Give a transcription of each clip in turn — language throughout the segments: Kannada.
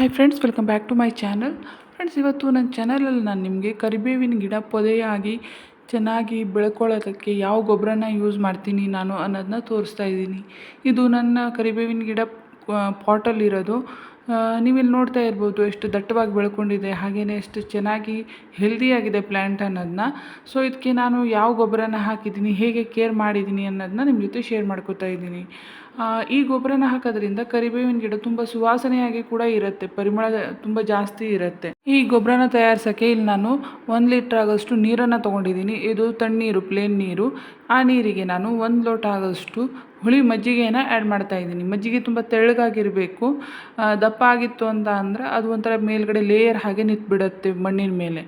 Hi friends welcome back to my channel friends ಇವತ್ತು ನನ್ನ ಚಾನಲಲ್ಲಿ ನಾನು ನಿಮಗೆ ಕರಿಬೇವಿನ ಗಿಡ ಪೊದೆಯಾಗಿ ಚೆನ್ನಾಗಿ ಬೆಳ್ಕೊಳ್ಳೋದಕ್ಕೆ ಯಾವ ಗೊಬ್ಬರನ ಯೂಸ್ ಮಾಡ್ತೀನಿ ನಾನು ಅನ್ನೋದನ್ನ ತೋರಿಸ್ತಾ ಇದ್ದೀನಿ. ಇದು ನನ್ನ ಕರಿಬೇವಿನ ಗಿಡ ಪಾಟಲ್ಲಿರೋದು ನೀವಿಲ್ಲಿ ನೋಡ್ತಾ ಇರ್ಬೋದು ಎಷ್ಟು ದಟ್ಟವಾಗಿ ಬೆಳ್ಕೊಂಡಿದೆ ಹಾಗೆಯೇ ಎಷ್ಟು ಚೆನ್ನಾಗಿ ಹೆಲ್ದಿಯಾಗಿದೆ ಪ್ಲ್ಯಾಂಟ್ ಅನ್ನೋದನ್ನ ಸೊ ಇದಕ್ಕೆ ನಾನು ಯಾವ ಗೊಬ್ಬರನ ಹಾಕಿದ್ದೀನಿ, ಹೇಗೆ ಕೇರ್ ಮಾಡಿದ್ದೀನಿ ಅನ್ನೋದನ್ನ ನಿಮ್ಮ ಜೊತೆ ಶೇರ್ ಮಾಡ್ಕೋತಾ ಇದ್ದೀನಿ. ಈ ಗೊಬ್ಬರನ ಹಾಕೋದ್ರಿಂದ ಕರಿಬೇವಿನ ಗಿಡ ತುಂಬ ಸುವಾಸನೆಯಾಗಿ ಕೂಡ ಇರುತ್ತೆ, ಪರಿಮಳ ತುಂಬ ಜಾಸ್ತಿ ಇರುತ್ತೆ. ಈ ಗೊಬ್ಬರನ ತಯಾರಿಸೋಕ್ಕೆ ಇಲ್ಲಿ ನಾನು ಒಂದು ಲೀಟ್ರ್ ಆಗೋಷ್ಟು ನೀರನ್ನು ತೊಗೊಂಡಿದ್ದೀನಿ. ಇದು ತಣ್ಣೀರು ಪ್ಲೇನ್ ನೀರು. ಆ ನೀರಿಗೆ ನಾನು ಒಂದು ಲೋಟ ಆಗೋಷ್ಟು ಹುಳಿ ಮಜ್ಜಿಗೆಯನ್ನು ಆ್ಯಡ್ ಮಾಡ್ತಾ ಇದ್ದೀನಿ. ಮಜ್ಜಿಗೆ ತುಂಬ ತೆಳ್ಳಗಾಗಿರಬೇಕು. ದಪ್ಪ ಆಗಿತ್ತು ಅಂತ ಅಂದರೆ ಅದು ಒಂಥರ ಮೇಲ್ಗಡೆ ಲೇಯರ್ ಹಾಗೆ ನಿಂತ್ಬಿಡುತ್ತೆ ಮಣ್ಣಿನ ಮೇಲೆ.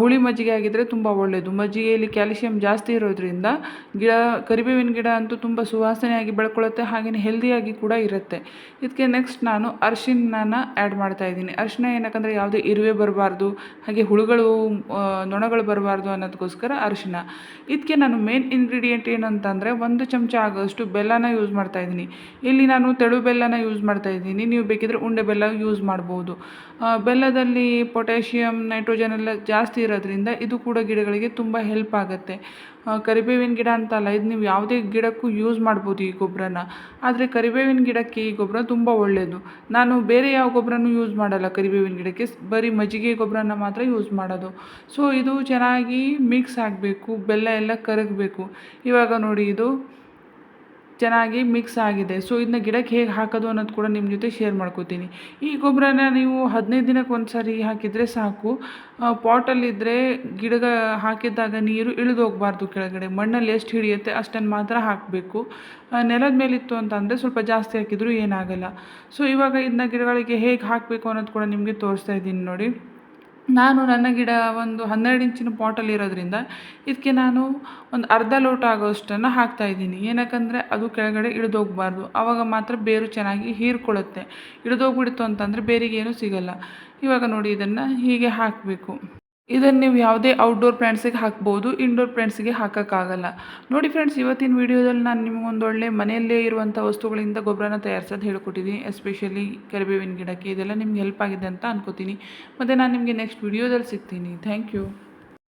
ಹುಳಿ ಮಜ್ಜಿಗೆ ಆಗಿದ್ದರೆ ತುಂಬ ಒಳ್ಳೆಯದು ಮಜ್ಜಿಗೆಯಲ್ಲಿ ಕ್ಯಾಲ್ಸಿಯಂ ಜಾಸ್ತಿ ಇರೋದ್ರಿಂದ ಗಿಡ, ಕರಿಬೇವಿನ ಗಿಡ ಅಂತೂ ತುಂಬ ಸುವಾಸನೆಯಾಗಿ ಬೆಳ್ಕೊಳ್ಳುತ್ತೆ ಹಾಗೆಯೇ ಹೆಲ್ದಿಯಾಗಿ ಕೂಡ ಇರುತ್ತೆ. ಇದಕ್ಕೆ ನೆಕ್ಸ್ಟ್ ನಾನು ಅರಿಶಿಣನ ಆ್ಯಡ್ ಮಾಡ್ತಾ ಇದ್ದೀನಿ. ಅರಿಶಿನ ಏನಕ್ಕಂದರೆ ಯಾವುದೇ ಇರುವೆ ಬರಬಾರ್ದು, ಹಾಗೆ ಹುಳುಗಳು ನೊಣಗಳು ಬರಬಾರ್ದು ಅನ್ನೋದಕ್ಕೋಸ್ಕರ ಅರಿಶಿಣ. ಇದಕ್ಕೆ ನಾನು ಮೇನ್ ಇಂಗ್ರೀಡಿಯೆಂಟ್ ಏನಂತಂದರೆ ಒಂದು ಚಮಚ ಆಗೋಷ್ಟು ಬೆಲ್ಲನ ಯೂಸ್ ಮಾಡ್ತಾ ಇದ್ದೀನಿ. ಇಲ್ಲಿ ನಾನು ತೆಳು ಬೆಲ್ಲನ ಯೂಸ್ ಮಾಡ್ತಾ ಇದ್ದೀನಿ. ನೀವು ಬೇಕಿದ್ರೆ ಉಂಡೆ ಬೆಲ್ಲ ಯೂಸ್ ಮಾಡ್ಬೋದು. ಬೆಲ್ಲದಲ್ಲಿ ಪೊಟ್ಯಾಷಿಯಮ್ ನೈಟ್ರೋಜನ್ ಎಲ್ಲ ಜಾಸ್ತಿ ಇರೋದ್ರಿಂದ ಇದು ಕೂಡ ಗಿಡಗಳಿಗೆ ತುಂಬ ಹೆಲ್ಪ್ ಆಗುತ್ತೆ. ಕರಿಬೇವಿನ ಗಿಡ ಅಂತಲ್ಲ, ಇದು ನೀವು ಯಾವುದೇ ಗಿಡಕ್ಕೂ ಯೂಸ್ ಮಾಡ್ಬೋದು ಈ ಗೊಬ್ಬರನ ಆದರೆ ಕರಿಬೇವಿನ ಗಿಡಕ್ಕೆ ಈ ಗೊಬ್ಬರ ತುಂಬ ಒಳ್ಳೆಯದು ನಾನು ಬೇರೆ ಯಾವ ಗೊಬ್ಬರನೂ ಯೂಸ್ ಮಾಡಲ್ಲ ಕರಿಬೇವಿನ ಗಿಡಕ್ಕೆ ಬರೀ ಮಜ್ಜಿಗೆ ಗೊಬ್ಬರನ ಮಾತ್ರ ಯೂಸ್ ಮಾಡೋದು. ಸೊ ಇದು ಚೆನ್ನಾಗಿ ಮಿಕ್ಸ್ ಆಗಬೇಕು, ಬೆಲ್ಲ ಎಲ್ಲ ಕರಗಬೇಕು. ಇವಾಗ ನೋಡಿ ಇದು ಚೆನ್ನಾಗಿ ಮಿಕ್ಸ್ ಆಗಿದೆ. ಸೊ ಇದನ್ನ ಗಿಡಕ್ಕೆ ಹೇಗೆ ಹಾಕೋದು ಅನ್ನೋದು ಕೂಡ ನಿಮ್ಮ ಜೊತೆ ಶೇರ್ ಮಾಡ್ಕೋತೀನಿ. ಈ ಗೊಬ್ಬರನ ನೀವು ಹದಿನೈದು ದಿನಕ್ಕೆ ಒಂದು ಸಾರಿ ಹಾಕಿದರೆ ಸಾಕು. ಪಾಟಲ್ಲಿದ್ದರೆ ಗಿಡಗ ಹಾಕಿದ್ದಾಗ ನೀರು ಇಳಿದು ಹೋಗಬಾರ್ದು ಕೆಳಗಡೆ. ಮಣ್ಣಲ್ಲಿ ಎಷ್ಟು ಹಿಡಿಯುತ್ತೆ ಅಷ್ಟನ್ನು ಮಾತ್ರ ಹಾಕಬೇಕು. ನೆಲದ ಮೇಲಿತ್ತು ಅಂತಂದರೆ ಸ್ವಲ್ಪ ಜಾಸ್ತಿ ಹಾಕಿದರೂ ಏನಾಗಲ್ಲ. ಸೊ ಇವಾಗ ಇದನ್ನ ಗಿಡಗಳಿಗೆ ಹೇಗೆ ಹಾಕಬೇಕು ಅನ್ನೋದು ಕೂಡ ನಿಮಗೆ ತೋರಿಸ್ತಾ ಇದ್ದೀನಿ ನೋಡಿ. ನಾನು ನನ್ನ ಗಿಡ ಒಂದು ಹನ್ನೆರಡು ಇಂಚಿನ ಪಾಟಲ್ಲಿ ಇರೋದ್ರಿಂದ ಇದಕ್ಕೆ ನಾನು ಒಂದು ಅರ್ಧ ಲೋಟ ಆಗೋಷ್ಟನ್ನು ಹಾಕ್ತಾಯಿದ್ದೀನಿ ಏನಕ್ಕಂದರೆ ಅದು ಕೆಳಗಡೆ ಇಳಿದೋಗ್ಬಾರ್ದು. ಆವಾಗ ಮಾತ್ರ ಬೇರು ಚೆನ್ನಾಗಿ ಹೀರ್ಕೊಳ್ಳುತ್ತೆ. ಇಳಿದೋಗ್ಬಿಡ್ತು ಅಂತಂದರೆ ಬೇರಿಗೆ ಏನೂ ಸಿಗಲ್ಲ. ಇವಾಗ ನೋಡಿ ಇದನ್ನು ಹೀಗೆ ಹಾಕಬೇಕು. ಇದನ್ನು ನೀವು ಯಾವುದೇ ಔಟ್ಡೋರ್ ಪ್ಲ್ಯಾಂಟ್ಸಿಗೆ ಹಾಕ್ಬೋದು ಇಂಡೋರ್ ಪ್ಲ್ಯಾಂಟ್ಸಿಗೆ ಹಾಕೋಕ್ಕಾಗಲ್ಲ. ನೋಡಿ ಫ್ರೆಂಡ್ಸ್ ಇವತ್ತಿನ ವೀಡಿಯೋದಲ್ಲಿ ನಾನು ನಿಮಗೊಂದೊಳ್ಳೆ ಮನೆಯಲ್ಲೇ ಇರುವಂಥ ವಸ್ತುಗಳಿಂದ ಗೊಬ್ಬರನ ತಯಾರಿಸೋದು ಹೇಳ್ಕೊಟ್ಟಿದ್ದೀನಿ ಎಸ್ಪೆಷಲಿ ಕರಿಬೇವಿನ ಗಿಡಕ್ಕೆ. ಇದೆಲ್ಲ ನಿಮ್ಗೆ ಹೆಲ್ಪ್ ಆಗಿದೆ ಅಂತ ಅನ್ಕೋತೀನಿ. ಮತ್ತು ನಾನು ನಿಮಗೆ ನೆಕ್ಸ್ಟ್ ವೀಡಿಯೋದಲ್ಲಿ ಸಿಗ್ತೀನಿ. Thank you